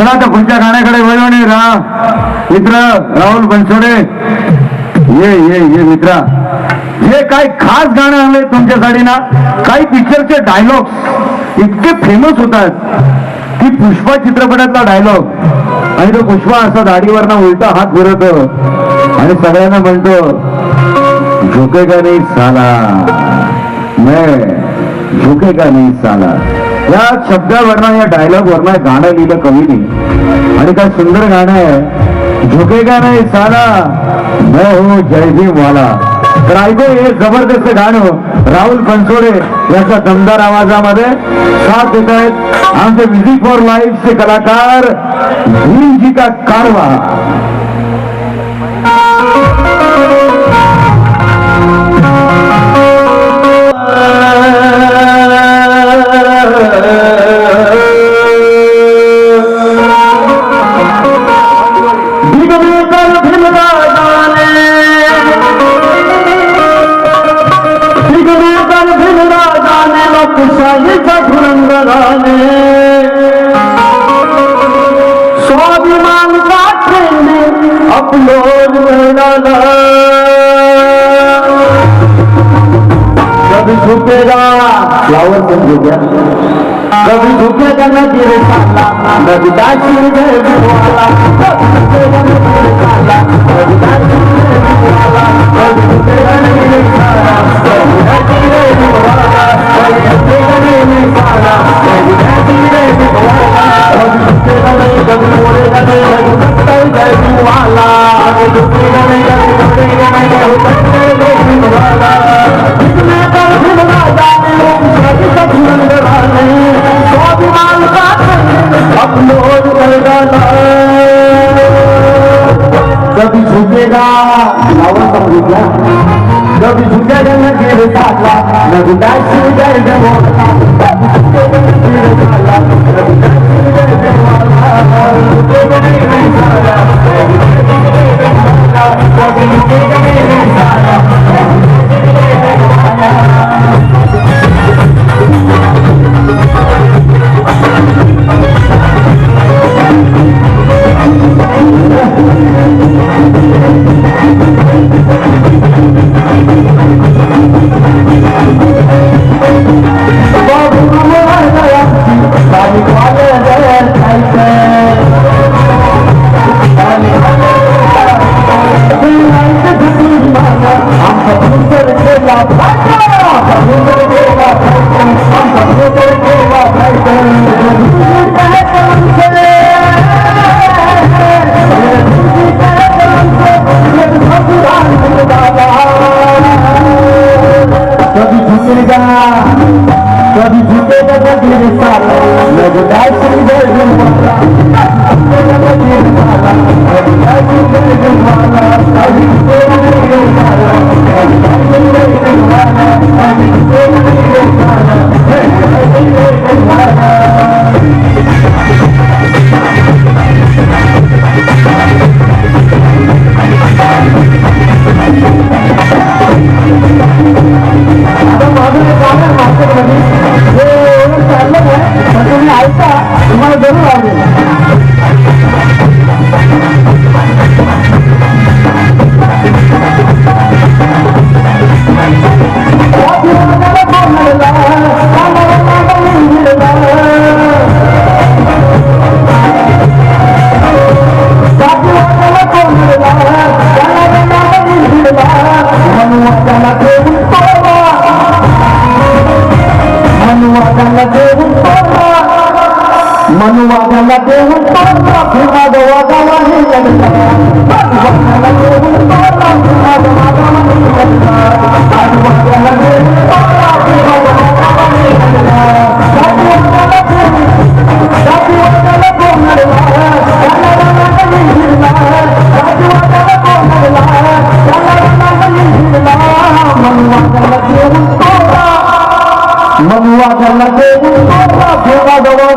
चला तर पुढच्या गाण्याकडे वळवणे रा? मित्र राहुल बनसोडे. ये ये ये मित्रा. हे काय खास गाणं आलंय तुमच्यासाठी ना काही पिक्चरचे डायलॉग इतके फेमस होतात. की पुष्पा चित्रपटातला डायलॉग आणि तो पुष्पा असा दाढीवरना उलटा हात फिरवतो. आणि सगळ्यांना म्हणतो झुकेगा नाही साला? मैं का नाही साला? या शब्दावरनं या डायलॉग वरनं गाणं लिहिलं कवीने. आणि काय सुंदर गाणं आहे. झुकेगा नाही साला? हो जयभीम वाला तर ऐकू हे जबरदस्त गाणं. राहुल बनसोडे याच्या दमदार आवाजामध्ये साथ देत आहेत आमचे म्युझिक फॉर लाईफ चे कलाकार भीमजी का कारवा. अपलोड मिळाला कभी झुकेगा फ्लावर समजू गया। कभी झुकेगा न गिरे साला कभी दाची गए वाला कभी झुकेगा न गिरे साला कभी दाची गए वाला कभी झुकेगा न गिरे साला लावा समझेगा कभी झुकेगा न गिर साला कभी दासी जय जवाला कभी झुकेगा न गिर साला कभी दासी जय कभी झुकेगा कभी झुकेगा न गिर साला लग दासी जय वाला झुकेगा न गिर साला लग दासी जय वाला कभी झुकेगा न गिर साला மனுவாதல தேவன் மனுவாதல தேவன் মনুয়া জান্নাতে উত্তরা ভোগা দবা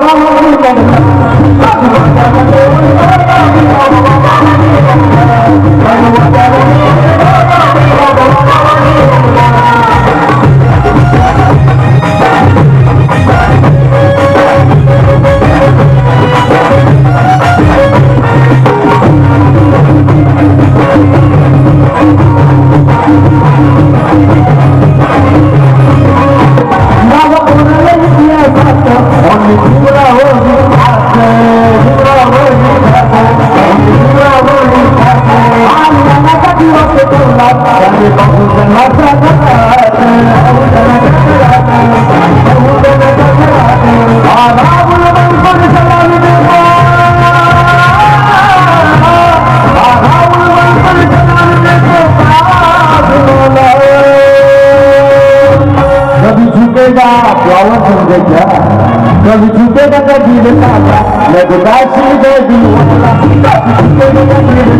कभी झुकेगा कभी रे साला। मैं उदासी दे दीवाला कभी झुकेगा कभी रे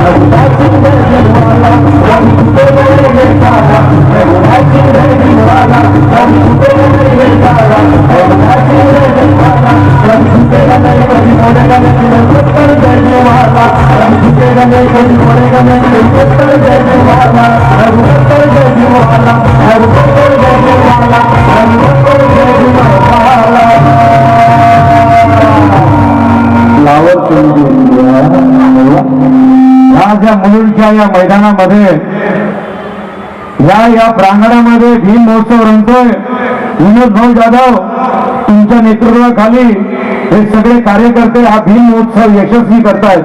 मैं उदासी दे दीवाला कभी झुकेगा कभी रे मैं उदासी दे दीवाला कभी या या मैदानामध्ये. या या प्रांगणामध्ये भीम महोत्सव रंगतोय. विनोद भाऊ जाधव तुमच्या नेतृत्वाखाली हे सगळे कार्यकर्ते हा भीम महोत्सव यशस्वी करतायत.